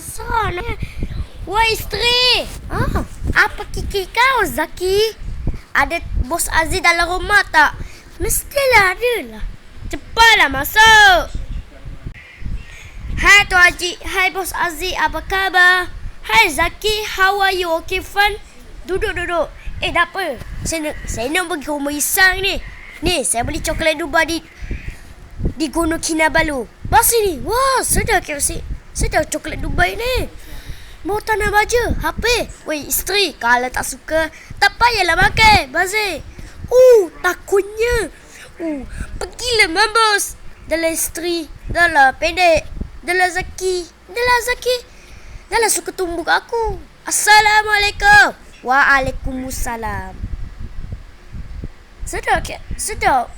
Asal eh. Woi isteri. Ah, apa kiki kau Zaki? Ada bos Aziz dalam rumah tak? Mestilah ada lah. Cepatlah masuk. Hai Tu Haji. Hai bos Aziz. Apa khabar? Hai Zaki. How are you? Okay fun? Duduk duduk. Eh dah apa? Saya nak, saya nak pergi rumah Isang ni. Ni saya beli coklat Dubai di di Gunung Kinabalu. Bas sini. Wah, sedap KFC. Sedap coklat Dubai ni. Mau tanah baja, HP. Weh, isteri, kalau tak suka, tak payahlah makan. Bazir. Uh, takutnya. Uh, pergilah mampus. Dalam isteri, dalam pendek, dalam Zaki, dalam Zaki. Dalam suka tumbuk aku. Assalamualaikum. Waalaikumsalam. Sedap ke? Sedap.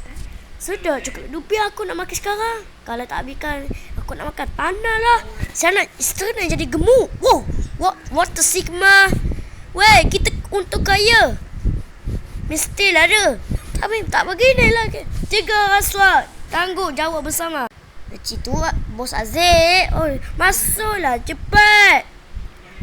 Sedap coklat dubi aku nak makan sekarang. Kalau tak habiskan, aku nak makan tanah lah. Saya nak isteri nak jadi gemuk. Wow. What, what the sigma? Weh, kita untuk kaya. Mestilah ada. Tapi tak begini lah. Tiga rasuah. Tangguh jawab bersama. Cik tu bos Aziz. Oh, masuklah cepat.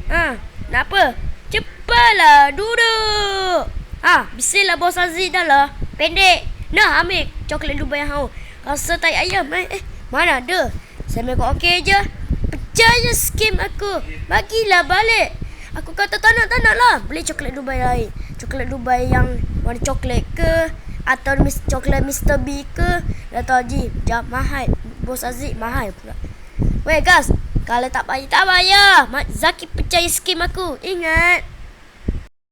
Ha, nak apa? Cepatlah duduk. Ha, bisinglah bos Aziz dah lah. Pendek. Nah, ambil coklat Dubai yang hau. Rasa tai ayam eh. eh mana ada? Saya make okey je. Percaya skim aku. Bagilah balik. Aku kata tak nak, tak nak lah. Beli coklat Dubai lain. Coklat Dubai yang warna coklat ke. Atau mis, coklat Mr. B ke. Dato' Haji. Jam mahal. Bos Aziz mahal pula. Weh guys. Kalau tak bayar, tak bayar. Mak Zaki percaya skim aku. Ingat.